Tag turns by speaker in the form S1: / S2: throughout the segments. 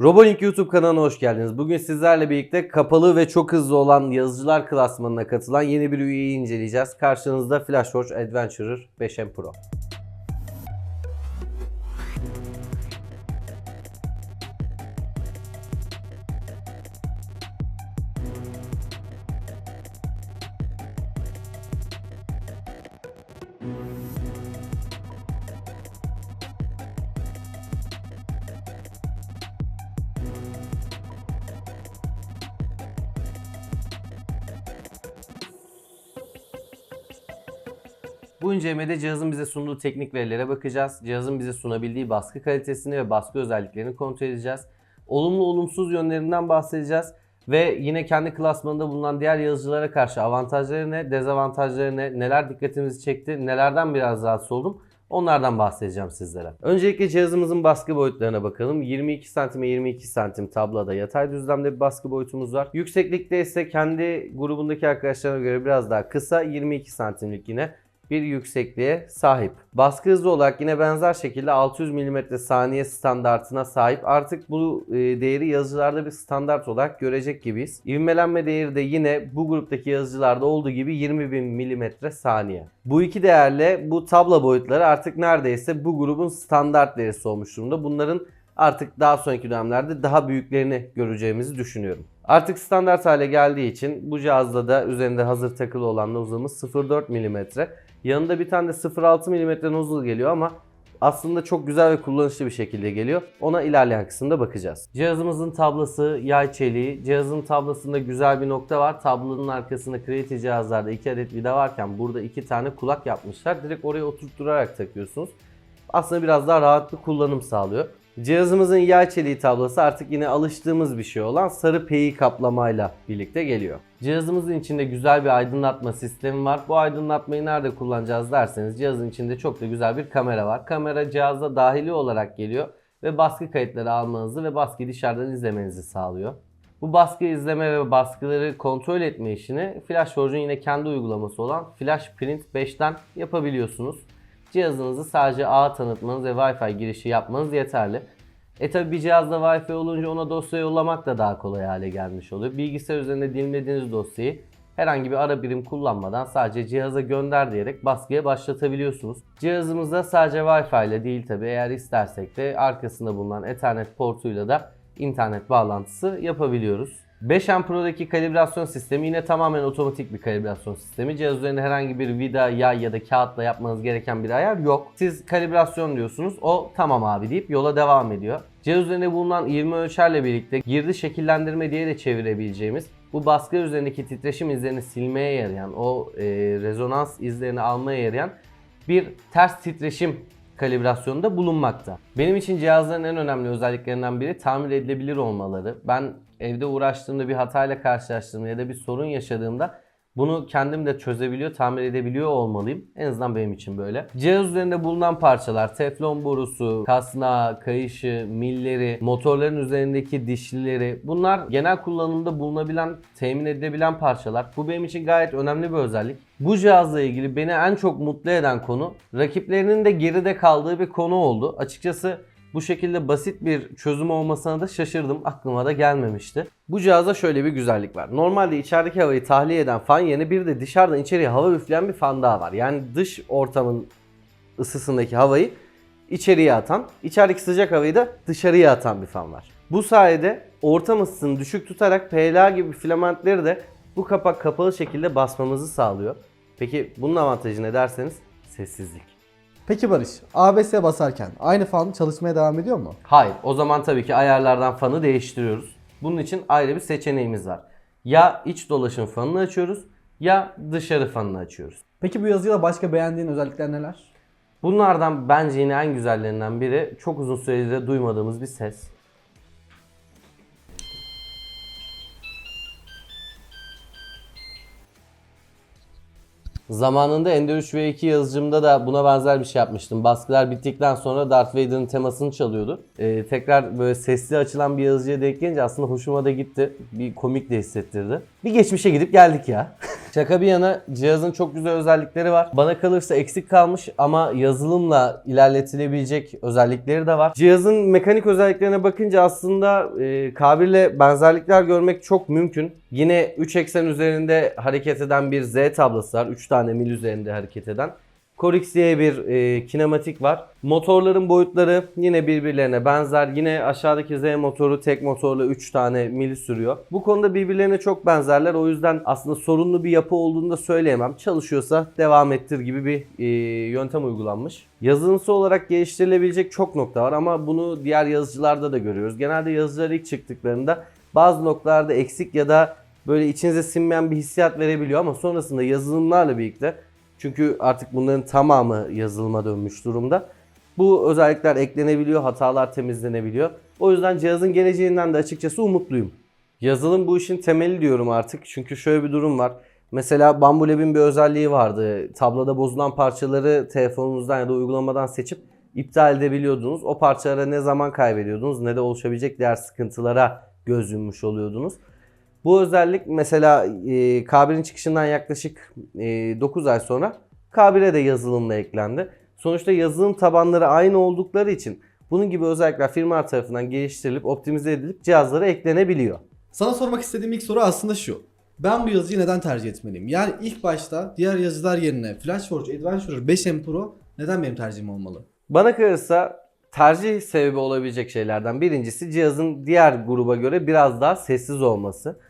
S1: Robolink YouTube kanalına hoş geldiniz. Bugün sizlerle birlikte kapalı ve çok hızlı olan yazıcılar klasmanına katılan yeni bir üyeyi inceleyeceğiz. Karşınızda FlashWatch Adventurer 5M Pro. İncelemede cihazın bize sunduğu teknik verilere bakacağız. Cihazın bize sunabildiği baskı kalitesini ve baskı özelliklerini kontrol edeceğiz. Olumlu olumsuz yönlerinden bahsedeceğiz. Ve yine kendi klasmanında bulunan diğer yazıcılara karşı avantajları ne, dezavantajları ne, neler dikkatimizi çekti, nelerden biraz rahatsız oldum onlardan bahsedeceğim sizlere. Öncelikle cihazımızın baskı boyutlarına bakalım. 22 cm 22 santim tabloda yatay düzlemde bir baskı boyutumuz var. Yükseklikte ise kendi grubundaki arkadaşlarına göre biraz daha kısa 22 santimlik yine bir yüksekliğe sahip. Baskı hızı olarak yine benzer şekilde 600 mm saniye standartına sahip. Artık bu e, değeri yazıcılarda bir standart olarak görecek gibiyiz. İvmelenme değeri de yine bu gruptaki yazıcılarda olduğu gibi 20.000 mm saniye. Bu iki değerle bu tablo boyutları artık neredeyse bu grubun standart verisi olmuş durumda. Bunların artık daha sonraki dönemlerde daha büyüklerini göreceğimizi düşünüyorum. Artık standart hale geldiği için bu cihazda da üzerinde hazır takılı olan nozulumuz 0.4 mm. Yanında bir tane de 0.6 mm nozul geliyor ama aslında çok güzel ve kullanışlı bir şekilde geliyor. Ona ilerleyen kısımda bakacağız. Cihazımızın tablası yay çeliği. Cihazın tablasında güzel bir nokta var. Tablonun arkasında Creality cihazlarda 2 adet vida varken burada 2 tane kulak yapmışlar. Direkt oraya oturtturarak takıyorsunuz. Aslında biraz daha rahat bir kullanım sağlıyor. Cihazımızın yay çeliği tablası artık yine alıştığımız bir şey olan sarı peyi kaplamayla birlikte geliyor. Cihazımızın içinde güzel bir aydınlatma sistemi var. Bu aydınlatmayı nerede kullanacağız derseniz cihazın içinde çok da güzel bir kamera var. Kamera cihazda dahili olarak geliyor ve baskı kayıtları almanızı ve baskıyı dışarıdan izlemenizi sağlıyor. Bu baskı izleme ve baskıları kontrol etme işini FlashForge'un yine kendi uygulaması olan Flash Print 5'ten yapabiliyorsunuz. Cihazınızı sadece ağ tanıtmanız ve Wi-Fi girişi yapmanız yeterli. E tabi bir cihazda Wi-Fi olunca ona dosya yollamak da daha kolay hale gelmiş oluyor. Bilgisayar üzerinde dilimlediğiniz dosyayı herhangi bir ara birim kullanmadan sadece cihaza gönder diyerek baskıya başlatabiliyorsunuz. Cihazımızda sadece Wi-Fi ile değil tabi eğer istersek de arkasında bulunan Ethernet portuyla da internet bağlantısı yapabiliyoruz. 5M Pro'daki kalibrasyon sistemi yine tamamen otomatik bir kalibrasyon sistemi. Cihaz üzerinde herhangi bir vida, yay ya da kağıtla yapmanız gereken bir ayar yok. Siz kalibrasyon diyorsunuz, o tamam abi deyip yola devam ediyor. Cihaz üzerinde bulunan 20 ölçerle birlikte girdi şekillendirme diye de çevirebileceğimiz bu baskı üzerindeki titreşim izlerini silmeye yarayan, o e, rezonans izlerini almaya yarayan bir ters titreşim kalibrasyonunda bulunmakta. Benim için cihazların en önemli özelliklerinden biri tamir edilebilir olmaları. Ben evde uğraştığımda bir hatayla karşılaştığımda ya da bir sorun yaşadığımda bunu kendim de çözebiliyor, tamir edebiliyor olmalıyım. En azından benim için böyle. Cihaz üzerinde bulunan parçalar, teflon borusu, kasnağı, kayışı, milleri, motorların üzerindeki dişlileri bunlar genel kullanımda bulunabilen, temin edilebilen parçalar. Bu benim için gayet önemli bir özellik. Bu cihazla ilgili beni en çok mutlu eden konu rakiplerinin de geride kaldığı bir konu oldu. Açıkçası bu şekilde basit bir çözüm olmasına da şaşırdım. Aklıma da gelmemişti. Bu cihazda şöyle bir güzellik var. Normalde içerideki havayı tahliye eden fan yerine bir de dışarıdan içeriye hava üfleyen bir fan daha var. Yani dış ortamın ısısındaki havayı içeriye atan, içerideki sıcak havayı da dışarıya atan bir fan var. Bu sayede ortam ısısını düşük tutarak PLA gibi filamentleri de bu kapak kapalı şekilde basmamızı sağlıyor. Peki bunun avantajı ne derseniz sessizlik.
S2: Peki Barış, ABS basarken aynı fan çalışmaya devam ediyor mu?
S1: Hayır. O zaman tabii ki ayarlardan fanı değiştiriyoruz. Bunun için ayrı bir seçeneğimiz var. Ya iç dolaşım fanını açıyoruz ya dışarı fanını açıyoruz.
S2: Peki bu yazıyla başka beğendiğin özellikler neler?
S1: Bunlardan bence yine en güzellerinden biri çok uzun süredir duymadığımız bir ses. Zamanında Ender 3 ve 2 yazıcımda da buna benzer bir şey yapmıştım. Baskılar bittikten sonra Darth Vader'ın temasını çalıyordu. Ee, tekrar böyle sesli açılan bir yazıcıya denk gelince aslında hoşuma da gitti. Bir komik de hissettirdi. Bir geçmişe gidip geldik ya. Şaka bir yana cihazın çok güzel özellikleri var. Bana kalırsa eksik kalmış ama yazılımla ilerletilebilecek özellikleri de var. Cihazın mekanik özelliklerine bakınca aslında e, Kabir'le benzerlikler görmek çok mümkün. Yine 3 eksen üzerinde hareket eden bir Z tablası var. 3 tane mil üzerinde hareket eden. Corix diye bir e, kinematik var. Motorların boyutları yine birbirlerine benzer. Yine aşağıdaki Z motoru tek motorla 3 tane mili sürüyor. Bu konuda birbirlerine çok benzerler. O yüzden aslında sorunlu bir yapı olduğunu da söyleyemem. Çalışıyorsa devam ettir gibi bir e, yöntem uygulanmış. Yazılımsı olarak geliştirilebilecek çok nokta var ama bunu diğer yazıcılarda da görüyoruz. Genelde yazıcılar ilk çıktıklarında bazı noktalarda eksik ya da böyle içinize sinmeyen bir hissiyat verebiliyor ama sonrasında yazılımlarla birlikte çünkü artık bunların tamamı yazılıma dönmüş durumda. Bu özellikler eklenebiliyor, hatalar temizlenebiliyor. O yüzden cihazın geleceğinden de açıkçası umutluyum. Yazılım bu işin temeli diyorum artık. Çünkü şöyle bir durum var. Mesela Bambu Lab'in bir özelliği vardı. Tabloda bozulan parçaları telefonunuzdan ya da uygulamadan seçip iptal edebiliyordunuz. O parçalara ne zaman kaybediyordunuz ne de oluşabilecek diğer sıkıntılara göz yummuş oluyordunuz. Bu özellik mesela e, Kabir'in çıkışından yaklaşık e, 9 ay sonra Kabir'e de yazılımla eklendi. Sonuçta yazılım tabanları aynı oldukları için bunun gibi özellikler firmalar tarafından geliştirilip optimize edilip cihazlara eklenebiliyor.
S2: Sana sormak istediğim ilk soru aslında şu. Ben bu yazıcıyı neden tercih etmeliyim? Yani ilk başta diğer yazıcılar yerine FlashForge Adventurer 5M Pro neden benim tercihim olmalı?
S1: Bana kalırsa tercih sebebi olabilecek şeylerden birincisi cihazın diğer gruba göre biraz daha sessiz olması.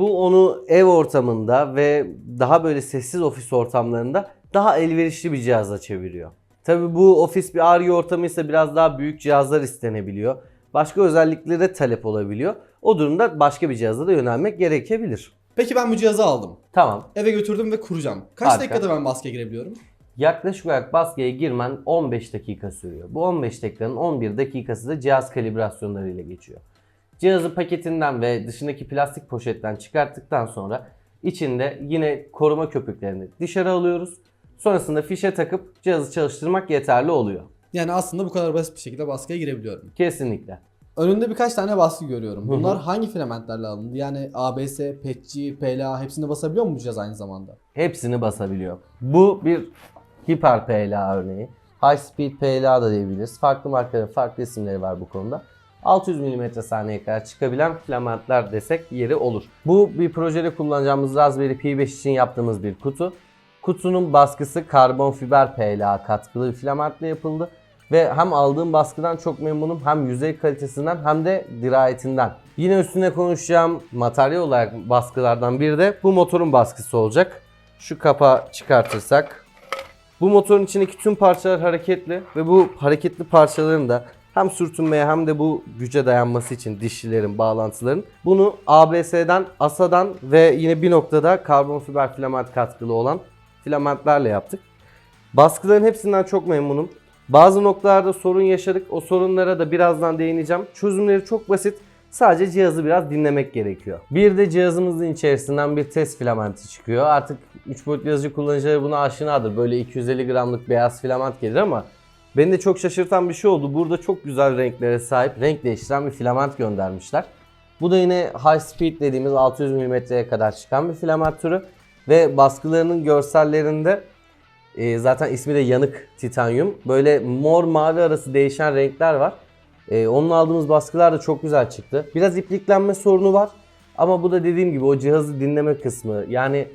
S1: Bu onu ev ortamında ve daha böyle sessiz ofis ortamlarında daha elverişli bir cihaza çeviriyor. Tabi bu ofis bir ARGE ortamı ise biraz daha büyük cihazlar istenebiliyor. Başka özelliklere talep olabiliyor. O durumda başka bir cihaza da yönelmek gerekebilir.
S2: Peki ben bu cihazı aldım.
S1: Tamam.
S2: Eve götürdüm ve kuracağım. Kaç
S1: Harika.
S2: dakikada ben baskıya girebiliyorum?
S1: Yaklaşık olarak baskıya girmen 15 dakika sürüyor. Bu 15 dakikanın 11 dakikası da cihaz kalibrasyonlarıyla geçiyor. Cihazı paketinden ve dışındaki plastik poşetten çıkarttıktan sonra içinde yine koruma köpüklerini dışarı alıyoruz. Sonrasında fişe takıp cihazı çalıştırmak yeterli oluyor.
S2: Yani aslında bu kadar basit bir şekilde baskıya girebiliyorum.
S1: Kesinlikle.
S2: Önünde birkaç tane baskı görüyorum.
S1: Hı hı.
S2: Bunlar hangi filamentlerle alındı? Yani ABS, PETG, PLA hepsini basabiliyor mu bu cihaz aynı zamanda?
S1: Hepsini basabiliyor. Bu bir hiper PLA örneği. High speed PLA da diyebiliriz. Farklı markaların farklı isimleri var bu konuda. 600 mm saniyeye kadar çıkabilen filamentler desek yeri olur. Bu bir projede kullanacağımız Raspberry Pi 5 için yaptığımız bir kutu. Kutunun baskısı karbon fiber PLA katkılı filamentle yapıldı. Ve hem aldığım baskıdan çok memnunum hem yüzey kalitesinden hem de dirayetinden. Yine üstüne konuşacağım materyal olarak baskılardan biri de bu motorun baskısı olacak. Şu kapağı çıkartırsak bu motorun içindeki tüm parçalar hareketli ve bu hareketli parçaların da hem sürtünmeye hem de bu güce dayanması için dişlilerin, bağlantıların bunu ABS'den, ASA'dan ve yine bir noktada karbon fiber filament katkılı olan filamentlerle yaptık. Baskıların hepsinden çok memnunum. Bazı noktalarda sorun yaşadık. O sorunlara da birazdan değineceğim. Çözümleri çok basit. Sadece cihazı biraz dinlemek gerekiyor. Bir de cihazımızın içerisinden bir test filamenti çıkıyor. Artık 3 boyutlu yazıcı kullanıcıları buna aşinadır. Böyle 250 gramlık beyaz filament gelir ama beni de çok şaşırtan bir şey oldu. Burada çok güzel renklere sahip, renk değiştiren bir filament göndermişler. Bu da yine high speed dediğimiz 600 mm'ye kadar çıkan bir filament türü. Ve baskılarının görsellerinde e, zaten ismi de yanık titanyum. Böyle mor mavi arası değişen renkler var. E, onun aldığımız baskılar da çok güzel çıktı. Biraz ipliklenme sorunu var. Ama bu da dediğim gibi o cihazı dinleme kısmı. Yani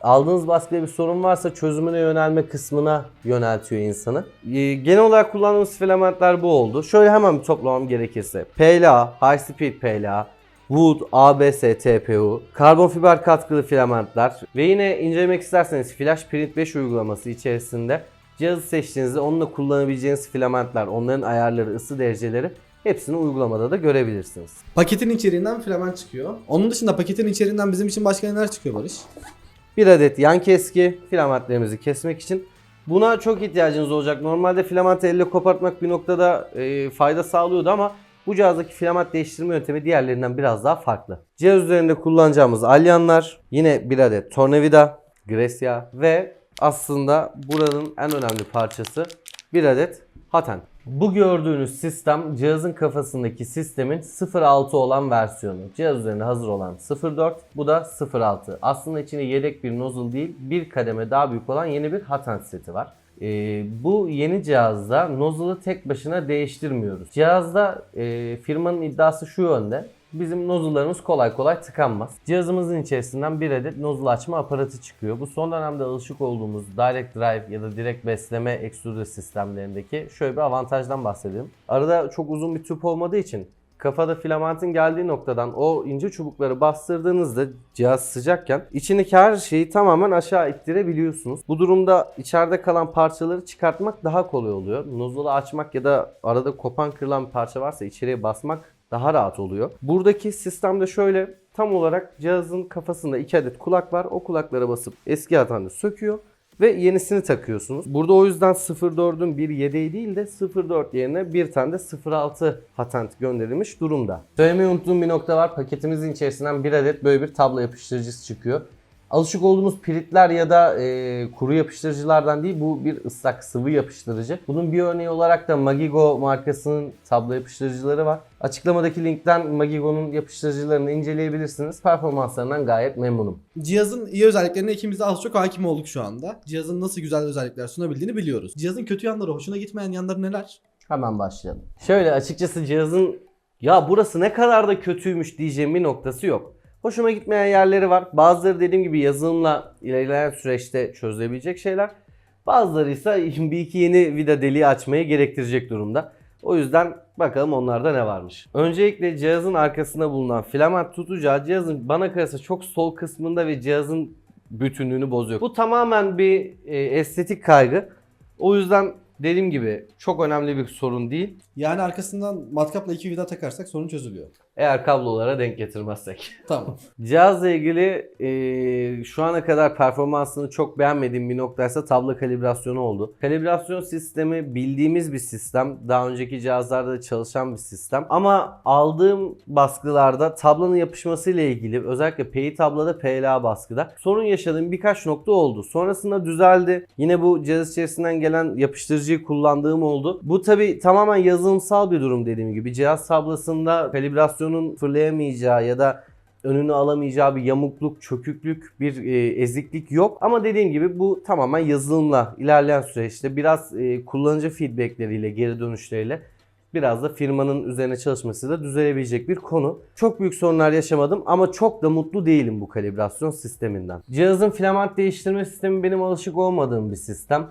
S1: aldığınız baskıda bir sorun varsa çözümüne yönelme kısmına yöneltiyor insanı. E, genel olarak kullandığımız filamentler bu oldu. Şöyle hemen bir toplamam gerekirse. PLA, High Speed PLA, Wood, ABS, TPU, karbon fiber katkılı filamentler ve yine incelemek isterseniz Flash Print 5 uygulaması içerisinde cihazı seçtiğinizde onunla kullanabileceğiniz filamentler, onların ayarları, ısı dereceleri hepsini uygulamada da görebilirsiniz.
S2: Paketin içeriğinden filament çıkıyor. Onun dışında paketin içeriğinden bizim için başka neler çıkıyor Barış?
S1: Bir adet yan keski filamentlerimizi kesmek için. Buna çok ihtiyacınız olacak. Normalde filamentı elle kopartmak bir noktada e, fayda sağlıyordu ama bu cihazdaki filament değiştirme yöntemi diğerlerinden biraz daha farklı. Cihaz üzerinde kullanacağımız alyanlar, yine bir adet tornavida, gresya ve aslında buranın en önemli parçası bir adet haten. Bu gördüğünüz sistem cihazın kafasındaki sistemin 0.6 olan versiyonu. Cihaz üzerinde hazır olan 0.4 bu da 0.6. Aslında içinde yedek bir nozzle değil bir kademe daha büyük olan yeni bir Hatan seti var. Ee, bu yeni cihazda nozzle'ı tek başına değiştirmiyoruz. Cihazda e, firmanın iddiası şu yönde. Bizim nozzle'larımız kolay kolay tıkanmaz. Cihazımızın içerisinden bir adet nozzle açma aparatı çıkıyor. Bu son dönemde alışık olduğumuz direct drive ya da direkt besleme extruder sistemlerindeki şöyle bir avantajdan bahsedelim. Arada çok uzun bir tüp olmadığı için kafada filamentın geldiği noktadan o ince çubukları bastırdığınızda cihaz sıcakken içindeki her şeyi tamamen aşağı ittirebiliyorsunuz. Bu durumda içeride kalan parçaları çıkartmak daha kolay oluyor. Nozzle'ı açmak ya da arada kopan kırılan bir parça varsa içeriye basmak daha rahat oluyor. Buradaki sistemde şöyle tam olarak cihazın kafasında iki adet kulak var. O kulaklara basıp eski hatanı söküyor ve yenisini takıyorsunuz. Burada o yüzden 04'ün bir yedeği değil de 04 yerine bir tane de 06 patent gönderilmiş durumda. Söylemeyi unuttuğum bir nokta var. Paketimizin içerisinden bir adet böyle bir tablo yapıştırıcısı çıkıyor. Alışık olduğumuz piritler ya da e, kuru yapıştırıcılardan değil bu bir ıslak sıvı yapıştırıcı. Bunun bir örneği olarak da Magigo markasının tablo yapıştırıcıları var. Açıklamadaki linkten Magigo'nun yapıştırıcılarını inceleyebilirsiniz. Performanslarından gayet memnunum.
S2: Cihazın iyi özelliklerine ikimiz de az çok hakim olduk şu anda. Cihazın nasıl güzel özellikler sunabildiğini biliyoruz. Cihazın kötü yanları, hoşuna gitmeyen yanları neler?
S1: Hemen başlayalım. Şöyle açıkçası cihazın ya burası ne kadar da kötüymüş diyeceğim bir noktası yok. Hoşuma gitmeyen yerleri var. Bazıları dediğim gibi yazılımla ilerleyen süreçte çözülebilecek şeyler. Bazıları ise bir iki yeni vida deliği açmayı gerektirecek durumda. O yüzden bakalım onlarda ne varmış. Öncelikle cihazın arkasında bulunan filament tutacağı cihazın bana kalırsa çok sol kısmında ve cihazın bütünlüğünü bozuyor. Bu tamamen bir e, estetik kaygı. O yüzden dediğim gibi çok önemli bir sorun değil.
S2: Yani arkasından matkapla iki vida takarsak sorun çözülüyor.
S1: Eğer kablolara denk getirmezsek.
S2: Tamam.
S1: Cihazla ilgili e, şu ana kadar performansını çok beğenmediğim bir noktaysa tablo kalibrasyonu oldu. Kalibrasyon sistemi bildiğimiz bir sistem. Daha önceki cihazlarda da çalışan bir sistem. Ama aldığım baskılarda tablonun yapışmasıyla ilgili özellikle PI tabloda PLA baskıda sorun yaşadığım birkaç nokta oldu. Sonrasında düzeldi. Yine bu cihaz içerisinden gelen yapıştırıcıyı kullandığım oldu. Bu tabi tamamen yazılımsal bir durum dediğim gibi. Cihaz tablasında kalibrasyonun fırlayamayacağı ya da önünü alamayacağı bir yamukluk, çöküklük, bir e, eziklik yok. Ama dediğim gibi bu tamamen yazılımla ilerleyen süreçte biraz e, kullanıcı feedbackleriyle, geri dönüşleriyle biraz da firmanın üzerine çalışmasıyla düzelebilecek bir konu. Çok büyük sorunlar yaşamadım ama çok da mutlu değilim bu kalibrasyon sisteminden. Cihazın filament değiştirme sistemi benim alışık olmadığım bir sistem.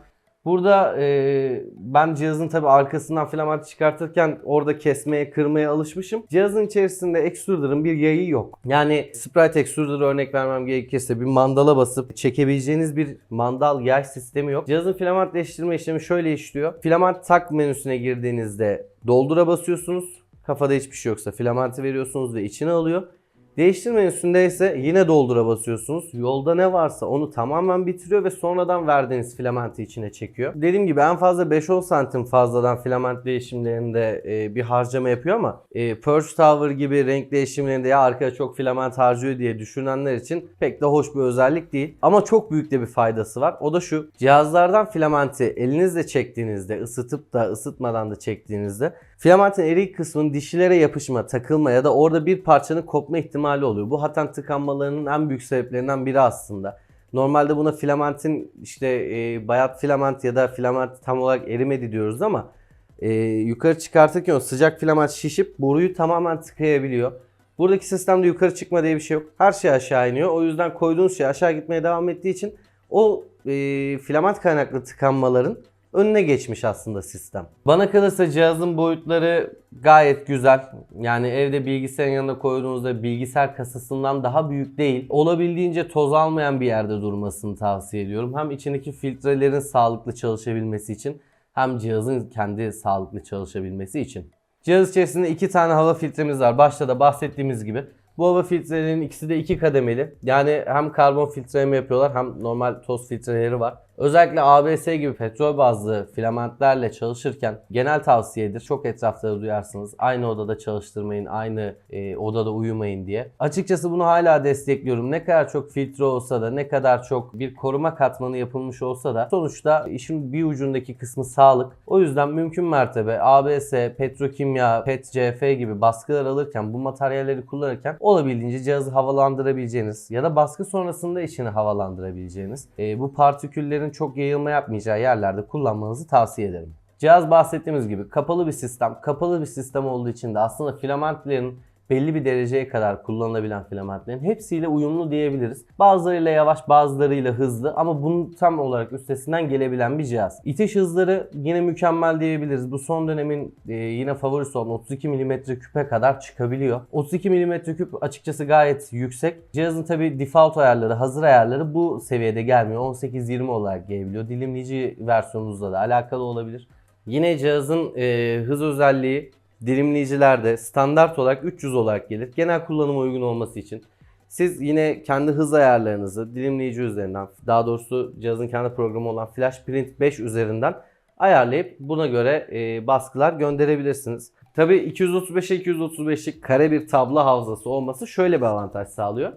S1: Burada e, ben cihazın tabi arkasından filament çıkartırken orada kesmeye, kırmaya alışmışım. Cihazın içerisinde extruder'ın bir yayı yok. Yani Sprite extruder örnek vermem gerekirse bir mandala basıp çekebileceğiniz bir mandal yay sistemi yok. Cihazın filament değiştirme işlemi şöyle işliyor. Filament tak menüsüne girdiğinizde doldura basıyorsunuz. Kafada hiçbir şey yoksa filamenti veriyorsunuz ve içine alıyor. Değiştirme menüsünde ise yine doldura basıyorsunuz. Yolda ne varsa onu tamamen bitiriyor ve sonradan verdiğiniz filamenti içine çekiyor. Dediğim gibi en fazla 5-10 santim fazladan filament değişimlerinde e, bir harcama yapıyor ama Purge Tower gibi renk değişimlerinde ya arkaya çok filament harcıyor diye düşünenler için pek de hoş bir özellik değil. Ama çok büyük de bir faydası var. O da şu. Cihazlardan filamenti elinizle çektiğinizde, ısıtıp da ısıtmadan da çektiğinizde Filamentin erik kısmının dişlere yapışma, takılma ya da orada bir parçanın kopma ihtimali oluyor. Bu hatan tıkanmalarının en büyük sebeplerinden biri aslında. Normalde buna filamentin işte e, bayat filament ya da filament tam olarak erimedi diyoruz ama e, yukarı çıkartırken o sıcak filament şişip boruyu tamamen tıkayabiliyor. Buradaki sistemde yukarı çıkma diye bir şey yok. Her şey aşağı iniyor. O yüzden koyduğunuz şey aşağı gitmeye devam ettiği için o e, filament kaynaklı tıkanmaların önüne geçmiş aslında sistem. Bana kalırsa cihazın boyutları gayet güzel. Yani evde bilgisayarın yanına koyduğunuzda bilgisayar kasasından daha büyük değil. Olabildiğince toz almayan bir yerde durmasını tavsiye ediyorum. Hem içindeki filtrelerin sağlıklı çalışabilmesi için hem cihazın kendi sağlıklı çalışabilmesi için. Cihaz içerisinde iki tane hava filtremiz var. Başta da bahsettiğimiz gibi. Bu hava filtrelerinin ikisi de iki kademeli. Yani hem karbon filtreleme yapıyorlar hem normal toz filtreleri var. Özellikle ABS gibi petrol bazlı filamentlerle çalışırken genel tavsiyedir. Çok etrafta duyarsınız. Aynı odada çalıştırmayın, aynı e, odada uyumayın diye. Açıkçası bunu hala destekliyorum. Ne kadar çok filtre olsa da, ne kadar çok bir koruma katmanı yapılmış olsa da sonuçta işin bir ucundaki kısmı sağlık. O yüzden mümkün mertebe ABS, petrokimya, PET, CF gibi baskılar alırken, bu materyalleri kullanırken olabildiğince cihazı havalandırabileceğiniz ya da baskı sonrasında içini havalandırabileceğiniz e, bu partiküllerin çok yayılma yapmayacağı yerlerde kullanmanızı tavsiye ederim. Cihaz bahsettiğimiz gibi kapalı bir sistem. Kapalı bir sistem olduğu için de aslında filamentlerin belli bir dereceye kadar kullanılabilen filamentlerin hepsiyle uyumlu diyebiliriz. Bazılarıyla yavaş, bazılarıyla hızlı ama bunun tam olarak üstesinden gelebilen bir cihaz. İtiş hızları yine mükemmel diyebiliriz. Bu son dönemin e, yine favorisi olan 32 mm küpe kadar çıkabiliyor. 32 mm küp açıkçası gayet yüksek. Cihazın tabi default ayarları, hazır ayarları bu seviyede gelmiyor. 18-20 olarak gelebiliyor. Dilimleyici versiyonunuzla da alakalı olabilir. Yine cihazın e, hız özelliği dilimleyicilerde standart olarak 300 olarak gelir. Genel kullanıma uygun olması için. Siz yine kendi hız ayarlarınızı dilimleyici üzerinden, daha doğrusu cihazın kendi programı olan Flash Print 5 üzerinden ayarlayıp buna göre e, baskılar gönderebilirsiniz. Tabii 235'e 235'lik kare bir tablo havzası olması şöyle bir avantaj sağlıyor.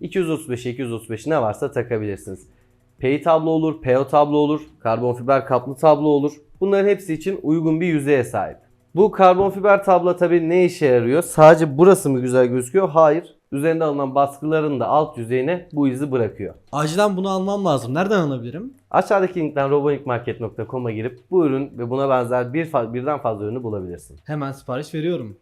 S1: 235'e 235 ne varsa takabilirsiniz. PI tablo olur, PO tablo olur, karbon fiber kaplı tablo olur. Bunların hepsi için uygun bir yüzeye sahip. Bu karbon fiber tablo tabii ne işe yarıyor? Sadece burası mı güzel gözüküyor? Hayır. Üzerinde alınan baskıların da alt yüzeyine bu izi bırakıyor.
S2: Acilen bunu almam lazım. Nereden alabilirim?
S1: Aşağıdaki linkten robonikmarket.com'a girip bu ürün ve buna benzer bir fa- birden fazla ürünü bulabilirsin.
S2: Hemen sipariş veriyorum.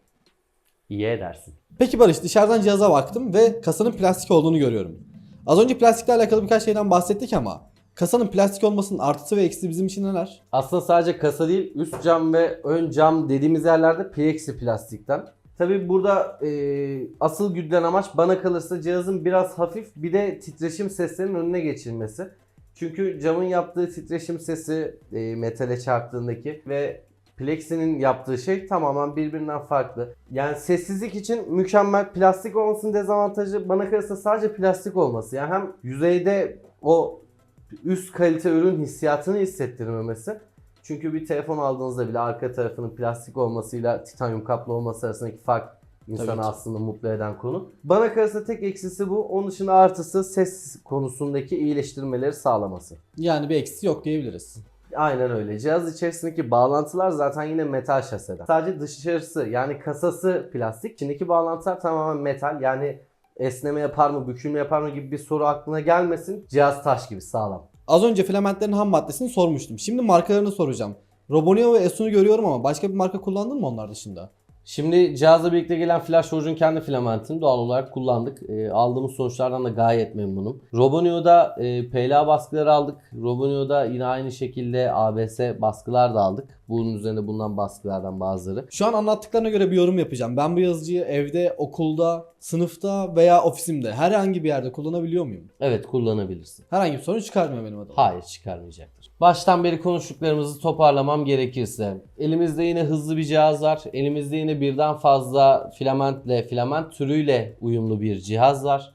S1: İyi edersin.
S2: Peki Barış dışarıdan cihaza baktım ve kasanın plastik olduğunu görüyorum. Az önce plastikle alakalı birkaç şeyden bahsettik ama kasanın plastik olmasının artısı ve eksisi bizim için neler?
S1: Aslında sadece kasa değil, üst cam ve ön cam dediğimiz yerlerde PX plastikten. Tabi burada e, asıl güdülen amaç bana kalırsa cihazın biraz hafif bir de titreşim seslerinin önüne geçilmesi. Çünkü camın yaptığı titreşim sesi e, metale çarptığındaki ve Plexi'nin yaptığı şey tamamen birbirinden farklı. Yani sessizlik için mükemmel. Plastik olmasının dezavantajı bana kalırsa sadece plastik olması. Yani hem yüzeyde o üst kalite ürün hissiyatını hissettirmemesi. Çünkü bir telefon aldığınızda bile arka tarafının plastik olmasıyla titanyum kaplı olması arasındaki fark insanı aslında mutlu eden konu. Bana kalırsa tek eksisi bu. Onun dışında artısı ses konusundaki iyileştirmeleri sağlaması.
S2: Yani bir eksi yok diyebiliriz.
S1: Aynen öyle. Cihaz içerisindeki bağlantılar zaten yine metal şaseden. Sadece dışarısı yani kasası plastik. İçindeki bağlantılar tamamen metal. Yani esneme yapar mı, bükülme yapar mı gibi bir soru aklına gelmesin. Cihaz taş gibi sağlam.
S2: Az önce filamentlerin ham maddesini sormuştum. Şimdi markalarını soracağım. Robonio ve Esun'u görüyorum ama başka bir marka kullandın mı onlar dışında?
S1: Şimdi cihazla birlikte gelen Flash Forge'un kendi filamentini doğal olarak kullandık. E, aldığımız sonuçlardan da gayet memnunum. Robonio'da e, PLA baskıları aldık. Robonio'da yine aynı şekilde ABS baskılar da aldık. Bunun üzerinde bulunan baskılardan bazıları.
S2: Şu an anlattıklarına göre bir yorum yapacağım. Ben bu yazıcıyı evde, okulda, sınıfta veya ofisimde herhangi bir yerde kullanabiliyor muyum?
S1: Evet kullanabilirsin.
S2: Herhangi bir sorun çıkarmıyor benim adıma.
S1: Hayır çıkarmayacaktır. Baştan beri konuştuklarımızı toparlamam gerekirse. Elimizde yine hızlı bir cihaz var. Elimizde yine birden fazla filamentle, filament türüyle uyumlu bir cihaz var.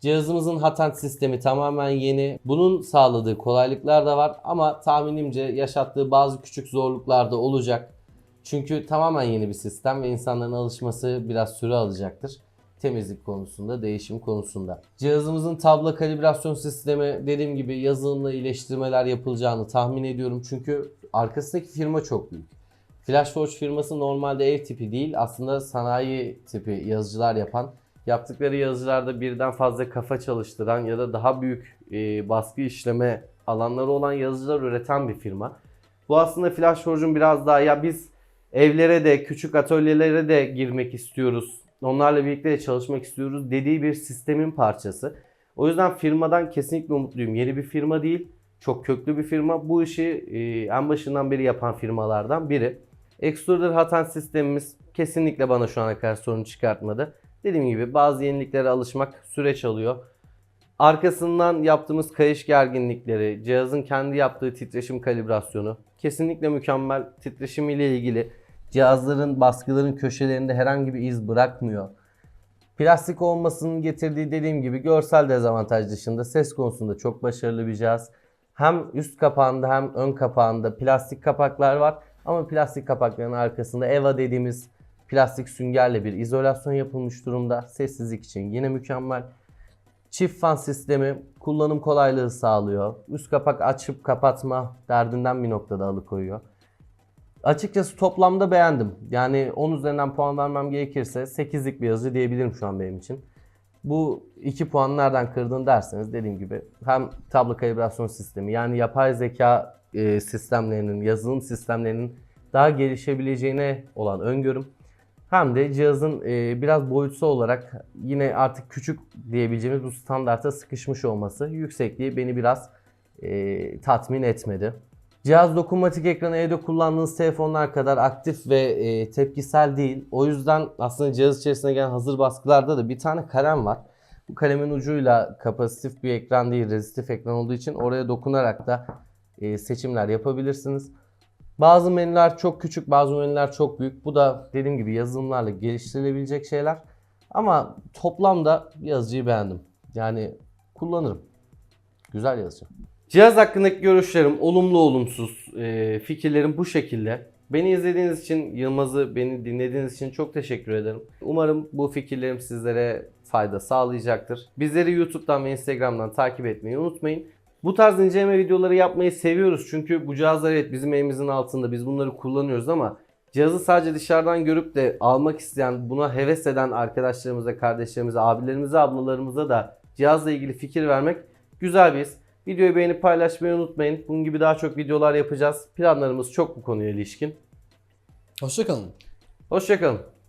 S1: Cihazımızın hatent sistemi tamamen yeni. Bunun sağladığı kolaylıklar da var ama tahminimce yaşattığı bazı küçük zorluklar da olacak. Çünkü tamamen yeni bir sistem ve insanların alışması biraz süre alacaktır. Temizlik konusunda, değişim konusunda. Cihazımızın tablo kalibrasyon sistemi dediğim gibi yazılımla iyileştirmeler yapılacağını tahmin ediyorum. Çünkü arkasındaki firma çok büyük. FlashForge firması normalde ev tipi değil aslında sanayi tipi yazıcılar yapan yaptıkları yazıcılarda birden fazla kafa çalıştıran ya da daha büyük e, baskı işleme alanları olan yazıcılar üreten bir firma. Bu aslında FlashForge'un biraz daha ya biz evlere de küçük atölyelere de girmek istiyoruz. Onlarla birlikte de çalışmak istiyoruz dediği bir sistemin parçası. O yüzden firmadan kesinlikle umutluyum. Yeni bir firma değil. Çok köklü bir firma. Bu işi e, en başından beri yapan firmalardan biri. Extruder Hatent sistemimiz kesinlikle bana şu ana kadar sorun çıkartmadı. Dediğim gibi bazı yeniliklere alışmak süreç alıyor. Arkasından yaptığımız kayış gerginlikleri, cihazın kendi yaptığı titreşim kalibrasyonu kesinlikle mükemmel. Titreşim ile ilgili cihazların baskıların köşelerinde herhangi bir iz bırakmıyor. Plastik olmasının getirdiği dediğim gibi görsel dezavantaj dışında ses konusunda çok başarılı bir cihaz. Hem üst kapağında hem ön kapağında plastik kapaklar var. Ama plastik kapakların arkasında EVA dediğimiz plastik süngerle bir izolasyon yapılmış durumda. Sessizlik için yine mükemmel. Çift fan sistemi kullanım kolaylığı sağlıyor. Üst kapak açıp kapatma derdinden bir noktada alıkoyuyor. Açıkçası toplamda beğendim. Yani 10 üzerinden puan vermem gerekirse 8'lik bir yazı diyebilirim şu an benim için. Bu 2 puan nereden kırdın derseniz dediğim gibi hem tablo kalibrasyon sistemi yani yapay zeka e, sistemlerinin, yazılım sistemlerinin daha gelişebileceğine olan öngörüm. Hem de cihazın e, biraz boyutsal olarak yine artık küçük diyebileceğimiz bu standarta sıkışmış olması yüksekliği beni biraz e, tatmin etmedi. Cihaz dokunmatik ekranı evde kullandığınız telefonlar kadar aktif ve e, tepkisel değil. O yüzden aslında cihaz içerisine gelen hazır baskılarda da bir tane kalem var. Bu kalemin ucuyla kapasitif bir ekran değil, rezistif ekran olduğu için oraya dokunarak da e, seçimler yapabilirsiniz. Bazı menüler çok küçük, bazı menüler çok büyük. Bu da dediğim gibi yazılımlarla geliştirilebilecek şeyler. Ama toplamda yazıcıyı beğendim. Yani kullanırım. Güzel yazıcı. Cihaz hakkındaki görüşlerim olumlu olumsuz e, fikirlerim bu şekilde. Beni izlediğiniz için Yılmaz'ı beni dinlediğiniz için çok teşekkür ederim. Umarım bu fikirlerim sizlere fayda sağlayacaktır. Bizleri YouTube'dan ve Instagram'dan takip etmeyi unutmayın. Bu tarz inceleme videoları yapmayı seviyoruz çünkü bu cihazlar evet bizim elimizin altında biz bunları kullanıyoruz ama cihazı sadece dışarıdan görüp de almak isteyen, buna heves eden arkadaşlarımıza, kardeşlerimize, abilerimize, ablalarımıza da cihazla ilgili fikir vermek güzel bir his. Videoyu beğenip paylaşmayı unutmayın. Bunun gibi daha çok videolar yapacağız. Planlarımız çok bu konuya ilişkin.
S2: Hoşçakalın.
S1: Hoşçakalın.